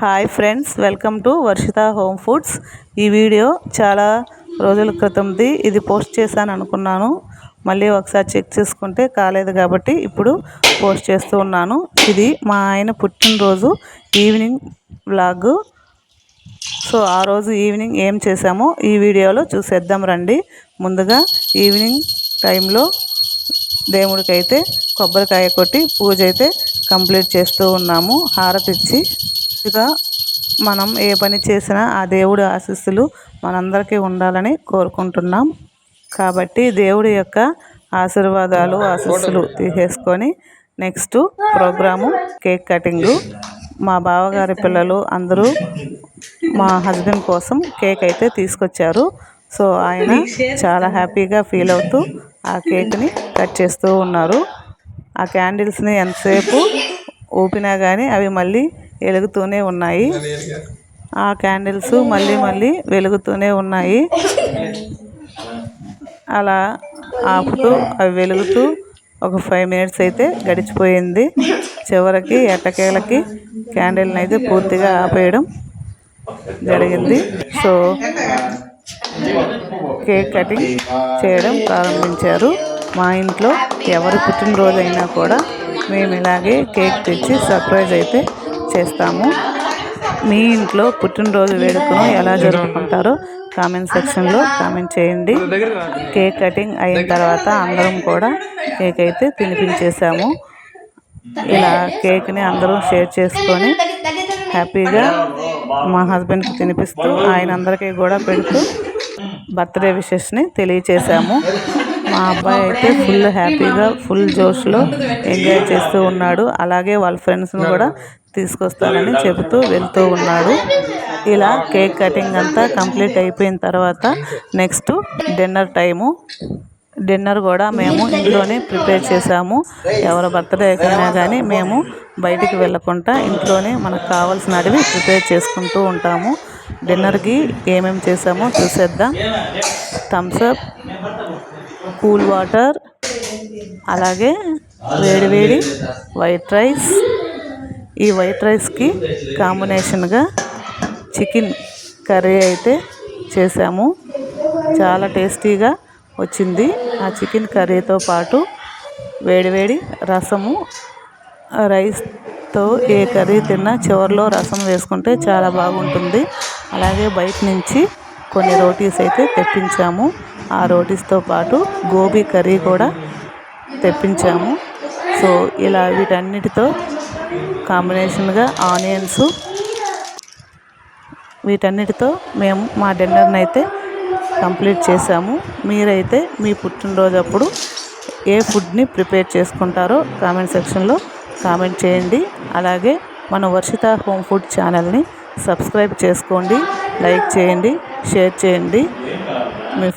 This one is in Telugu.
Hi friends welcome to Varshitha home foods. ఈ వీడియో చాలా రోజుల క్రితంది ఇది పోస్ట్ చేశాను అనుకున్నాను. మళ్ళీ ఒకసారి చెక్ చేసుకుంటే కాలేదు కాబట్టి ఇప్పుడు పోస్ట్ చేస్తూ ఉన్నాను. ఇది మా ఆయన పుట్టినరోజు ఈవినింగ్ వ్లాగ్. సో ఆ రోజు ఈవినింగ్ ఏం చేసామో ఈ వీడియోలో చూసేద్దాం రండి. ముందుగా ఈవినింగ్ టైంలో దేవుడికైతే కొబ్బరికాయ కొట్టి పూజ అయితే కంప్లీట్ చేస్తూ ఉన్నాము. హారతి మంచిగా మనం ఏ పని చేసినా ఆ దేవుడి ఆశీస్సులు మనందరికీ ఉండాలని కోరుకుంటున్నాం. కాబట్టి దేవుడి యొక్క ఆశీర్వాదాలు ఆశీస్సులు తీసేసుకొని నెక్స్ట్ ప్రోగ్రాము కేక్ కటింగు. మా బావగారి పిల్లలు అందరూ మా హస్బెండ్ కోసం కేక్ అయితే తీసుకొచ్చారు. సో ఆయన చాలా హ్యాపీగా ఫీల్ అవుతూ ఆ కేక్ని కట్ చేస్తూ ఉన్నారు. ఆ క్యాండిల్స్ని ఎంతసేపు ఊపినా కానీ అవి మళ్ళీ వెలుగుతూనే ఉన్నాయి. ఆ క్యాండిల్స్ మళ్ళీ మళ్ళీ వెలుగుతూనే ఉన్నాయి. అలా ఆపుతూ అవి వెలుగుతూ ఒక ఫైవ్ మినిట్స్ అయితే గడిచిపోయింది. చివరికి ఎట్టకేలకి క్యాండిల్ని అయితే పూర్తిగా ఆపేయడం జరిగింది. సో కేక్ కటింగ్ చేయడం ప్రారంభించారు. మా ఇంట్లో ఎవరి పుట్టినరోజైనా కూడా మేము ఇలాగే కేక్ తెచ్చి సర్ప్రైజ్ అయితే చేస్తాము. మీ ఇంట్లో పుట్టినరోజు వేడుకను ఎలా జరుపుకుంటారో కామెంట్ సెక్షన్లో కామెంట్ చేయండి. కేక్ కటింగ్ అయిన తర్వాత అందరం కూడా కేక్ అయితే తినిపించేసాము ఇలా కేక్ని అందరూ షేర్ చేసుకొని హ్యాపీగా మా హస్బెండ్కి తినిపిస్తూ ఆయన అందరికీ కూడా పెడుతూ బర్త్డే విషెస్ని తెలియచేశాము. మా అబ్బాయి అయితే ఫుల్ హ్యాపీగా ఫుల్ జోష్లో ఎంజాయ్ చేస్తూ ఉన్నాడు. అలాగే వాళ్ళ ఫ్రెండ్స్ని కూడా తీసుకొస్తానని చెబుతూ వెళ్తూ ఉన్నాడు. ఇలా కేక్ కటింగ్ అంతా కంప్లీట్ అయిపోయిన తర్వాత నెక్స్ట్ డిన్నర్ టైము. డిన్నర్ కూడా మేము ఇంట్లోనే ప్రిపేర్ చేసాము ఎవరి బర్త్డే అయినా కానీ మేము బయటికి వెళ్ళకుండా ఇంట్లోనే మనకు కావాల్సినవి ప్రిపేర్ చేసుకుంటూ ఉంటాము. డిన్నర్కి ఏమేమి చేసామో చూసేద్దాం. థమ్స్అప్ కూల్ వాటర్ అలాగే వేడివేడి వైట్ రైస్. ఈ వైట్ రైస్కి కాంబినేషన్గా చికెన్ కర్రీ అయితే చేసాము చాలా టేస్టీగా వచ్చింది ఆ చికెన్ కర్రీతో పాటు. వేడివేడి రసము రైస్తో ఏ కర్రీ తిన్నా చివరిలో రసం వేసుకుంటే చాలా బాగుంటుంది. అలాగే బయట నుంచి కొన్ని రోటీస్ అయితే తెప్పించాము. ఆ రోటీస్తో పాటు గోబీ కర్రీ కూడా తెప్పించాము. సో ఇలా వీటన్నిటితో కాంబినేషన్గా ఆనియన్స్ వీటన్నిటితో మేము మా డిన్నర్ని అయితే కంప్లీట్ చేసాము. మీరైతే మీ పుట్టినరోజు అప్పుడు ఏ ఫుడ్ని ప్రిపేర్ చేసుకుంటారో కామెంట్ సెక్షన్లో కామెంట్ చేయండి. అలాగే మన వర్షిత హోమ్ ఫుడ్ ఛానల్ని సబ్స్క్రైబ్ చేసుకోండి లైక్ చేయండి షేర్ చేయండి. మీ